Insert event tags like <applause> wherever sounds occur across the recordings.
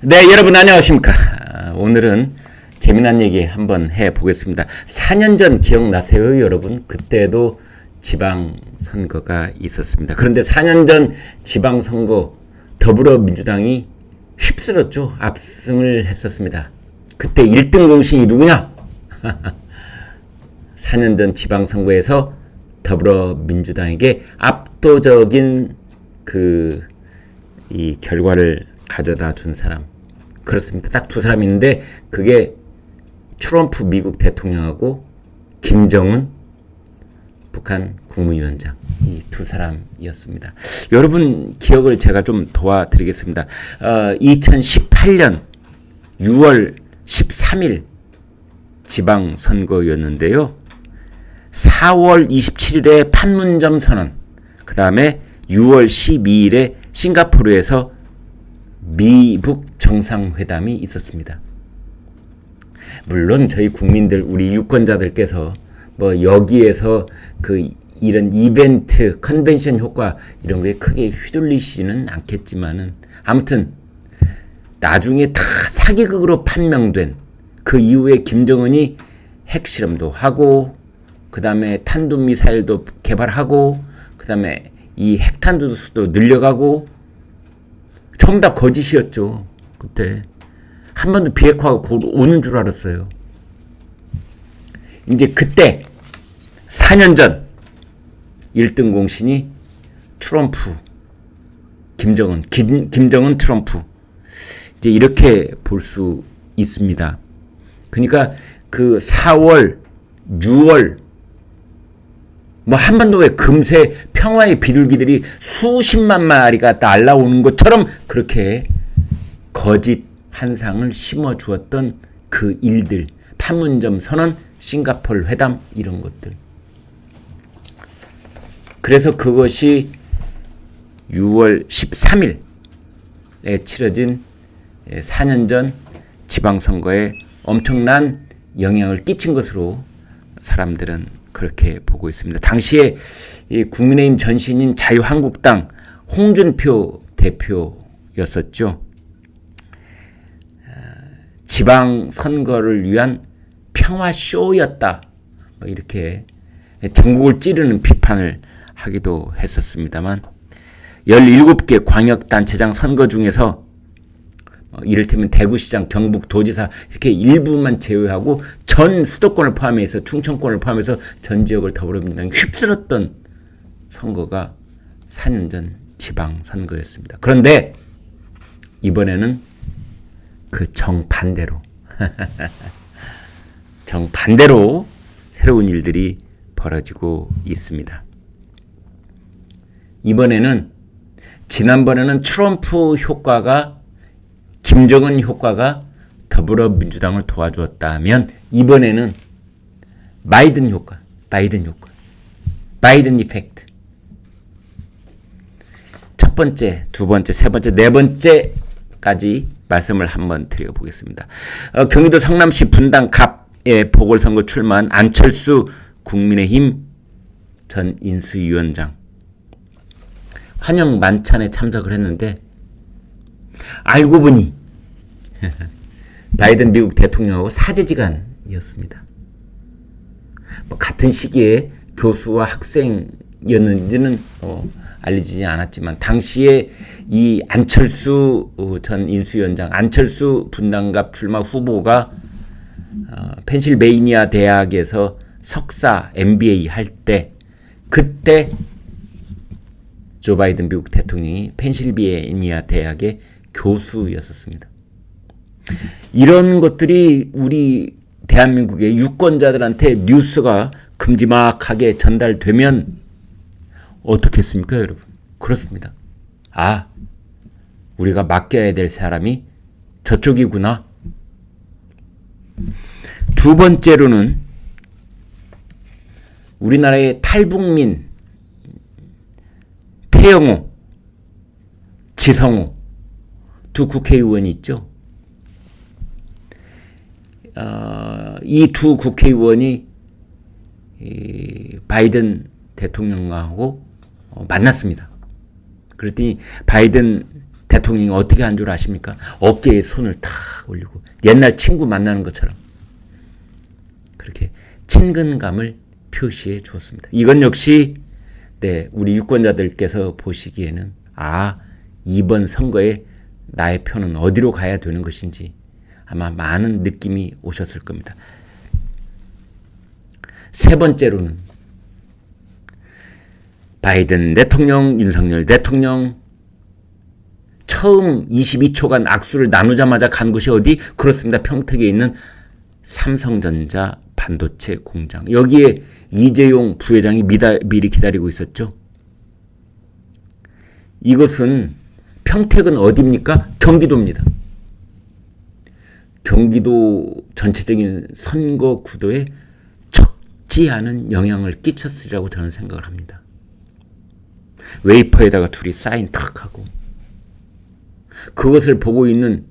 네, 여러분 안녕하십니까. 아, 오늘은 재미난 얘기 한번 해 보겠습니다. 4년 전 기억나세요, 여러분? 그때도 지방 선거가 있었습니다. 그런데 4년 전 지방 선거 더불어민주당이 휩쓸었죠. 압승을 했었습니다. 그때 1등 공신이 누구냐? <laughs> 4년 전 지방 선거에서 더불어민주당에게 압도적인 그 이 결과를 가져다 준 사람 그렇습니다. 딱 두 사람 있는데 그게 트럼프 미국 대통령하고 김정은 북한 국무위원장 이 두 사람이었습니다. 여러분 기억을 제가 좀 도와드리겠습니다. 어, 2018년 6월 13일 지방 선거였는데요. 4월 27일에 판문점 선언, 그 다음에 6월 12일에 싱가포르에서 미북 정상회담이 있었습니다. 물론 저희 국민들, 우리 유권자들께서 뭐 여기에서 그 이런 이벤트, 컨벤션 효과 이런 게 크게 휘둘리시는 않겠지만은 아무튼 나중에 다 사기극으로 판명된 그 이후에 김정은이 핵실험도 하고 그 다음에 탄도미사일도 개발하고 그 다음에 이 핵탄두 수도 늘려가고 다 거짓이었죠. 그때 한 번도 비핵화가 곧 오는 줄 알았어요. 이제 그때 4년 전 1등 공신이 트럼프, 김정은, 김, 김정은 트럼프. 이제 이렇게 볼 수 있습니다. 그러니까 그 4월, 6월, 뭐 한반도에 금세 평화의 비둘기들이 수십만 마리가 날라오는 것처럼 그렇게 거짓 환상을 심어 주었던 그 일들, 판문점 선언, 싱가폴 회담 이런 것들. 그래서 그것이 6월 13일에 치러진 4년 전 지방선거에 엄청난 영향을 끼친 것으로 사람들은 그렇게 보고 있습니다. 당시에 국민의힘 전신인 자유한국당 홍준표 대표였었죠. 지방 선거를 위한 평화 쇼였다. 뭐 이렇게 전국을 찌르는 비판을 하기도 했었습니다만 17개 광역단체장 선거 중에서 어, 이를테면 대구시장, 경북도지사 이렇게 일부만 제외하고 전 수도권을 포함해서 충청권을 포함해서 전 지역을 더불어민주당이 휩쓸었던 선거가 4년 전 지방 선거였습니다. 그런데 이번에는 그 정반대로 <laughs> 정반대로 새로운 일들이 벌어지고 있습니다. 이번에는 지난번에는 트럼프 효과가 김정은 효과가 더불어민주당을 도와주었다면 이번에는 바이든 효과, 바이든 효과, 바이든 이펙트. 첫 번째, 두 번째, 세 번째, 네 번째까지 말씀을 한번 드려보겠습니다. 어, 경기도 성남시 분당 갑의 보궐선거 출마한 안철수 국민의힘 전 인수위원장 환영 만찬에 참석을 했는데 알고 보니 <laughs> 바이든 미국 대통령하고 사제지간이었습니다. 뭐 같은 시기에 교수와 학생이었는지는 어, 알려지지 않았지만 당시에 이 안철수 어, 전 인수위원장 안철수 분당갑 출마 후보가 어, 펜실베이니아 대학에서 석사 MBA 할 때 그때 조 바이든 미국 대통령이 펜실베이니아 대학의 교수였었습니다. 이런 것들이 우리 대한민국의 유권자들한테 뉴스가 큼지막하게 전달되면 어떻겠습니까, 여러분? 그렇습니다. 아, 우리가 맡겨야 될 사람이 저쪽이구나. 두 번째로는 우리나라의 탈북민 태영호, 지성호 두 국회의원이 있죠. 어, 이두 국회의원이 이 바이든 대통령하고 어, 만났습니다. 그랬더니 바이든 대통령이 어떻게 한 줄 아십니까? 어깨에 손을 탁 올리고 옛날 친구 만나는 것처럼 그렇게 친근감을 표시해 주었습니다. 이건 역시 네, 우리 유권자들께서 보시기에는 아, 이번 선거에 나의 표는 어디로 가야 되는 것인지 아마 많은 느낌이 오셨을 겁니다. 세 번째로는 바이든 대통령, 윤석열 대통령 처음 22초간 악수를 나누자마자 간 곳이 어디? 그렇습니다. 평택에 있는 삼성전자 반도체 공장. 여기에 이재용 부회장이 미다, 미리 기다리고 있었죠. 이것은 평택은 어디입니까? 경기도입니다. 경기도 전체적인 선거 구도에 적지 않은 영향을 끼쳤으리라고 저는 생각을 합니다. 웨이퍼에다가 둘이 사인 탁 하고 그것을 보고 있는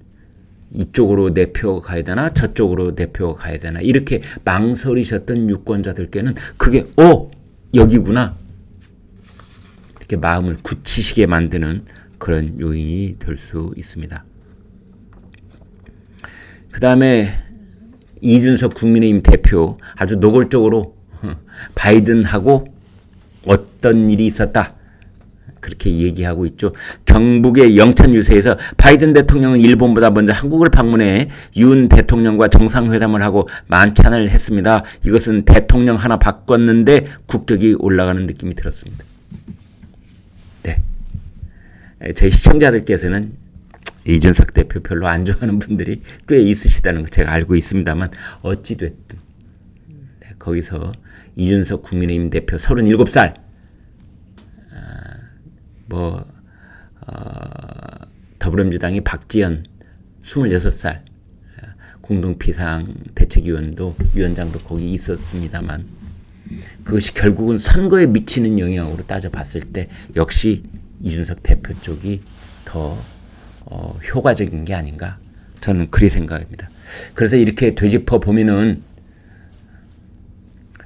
이쪽으로 내 표가 가야 되나 저쪽으로 내 표가 가야 되나 이렇게 망설이셨던 유권자들께는 그게 어 여기구나 이렇게 마음을 굳히시게 만드는 그런 요인이 될 수 있습니다. 그 다음에 이준석 국민의힘 대표 아주 노골적으로 바이든하고 어떤 일이 있었다. 그렇게 얘기하고 있죠. 경북의 영천 유세에서 바이든 대통령은 일본보다 먼저 한국을 방문해 윤 대통령과 정상회담을 하고 만찬을 했습니다. 이것은 대통령 하나 바꿨는데 국격이 올라가는 느낌이 들었습니다. 네. 저희 시청자들께서는 이준석 대표 별로 안 좋아하는 분들이 꽤 있으시다는 거 제가 알고 있습니다만 어찌 됐든 네, 거기서 이준석 국민의힘 대표 37살. 뭐 어, 더불어민주당이 박지원 26살. 공동비상 대책위원도 위원장도 거기 있었습니다만 그것이 결국은 선거에 미치는 영향으로 따져봤을 때 역시 이준석 대표 쪽이 더 어, 효과적인 게 아닌가 저는 그리 생각합니다. 그래서 이렇게 되짚어 보면은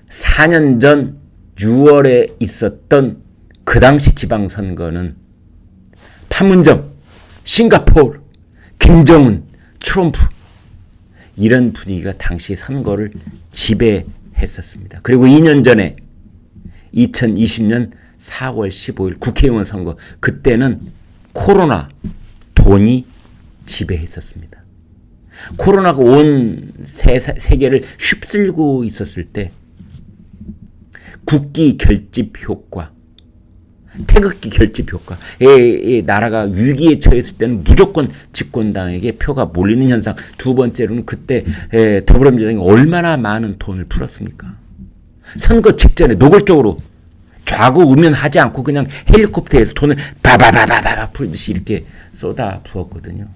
4년 전 6월에 있었던 그 당시 지방선거는 판문점, 싱가포르, 김정은, 트럼프 이런 분위기가 당시 선거를 지배했었습니다. 그리고 2년 전에 2020년 4월 15일 국회의원 선거 그때는 코로나 돈이 지배했었습니다. 코로나가 온 세, 세계를 휩쓸고 있었을 때 국기 결집 효과 태극기 결집 효과. 예, 예, 나라가 위기에 처했을 때는 무조건 집권당에게 표가 몰리는 현상. 두 번째로는 그때 예, 더불어민주당이 얼마나 많은 돈을 풀었습니까? 선거 직전에 노골적으로 좌고 우면하지 않고 그냥 헬리콥터에서 돈을 바바바바바 풀듯이 이렇게 쏟아 부었거든요.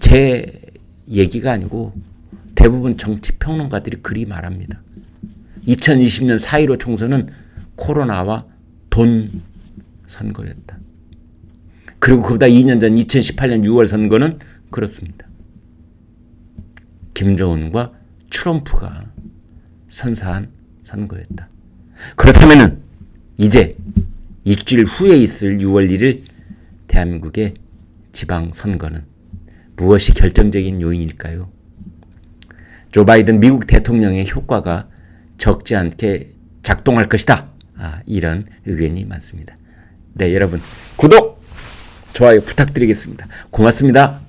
제 얘기가 아니고 대부분 정치 평론가들이 그리 말합니다. 2020년 4.15 총선은 코로나와 돈 선거였다. 그리고 그보다 2년 전 2018년 6월 선거는 그렇습니다. 김정은과 트럼프가 선사한 선거였다. 그렇다면은 이제 일주일 후에 있을 6월 1일 대한민국의 지방 선거는 무엇이 결정적인 요인일까요? 조 바이든 미국 대통령의 효과가 적지 않게 작동할 것이다. 아, 이런 의견이 많습니다. 네, 여러분 구독, 좋아요 부탁드리겠습니다. 고맙습니다.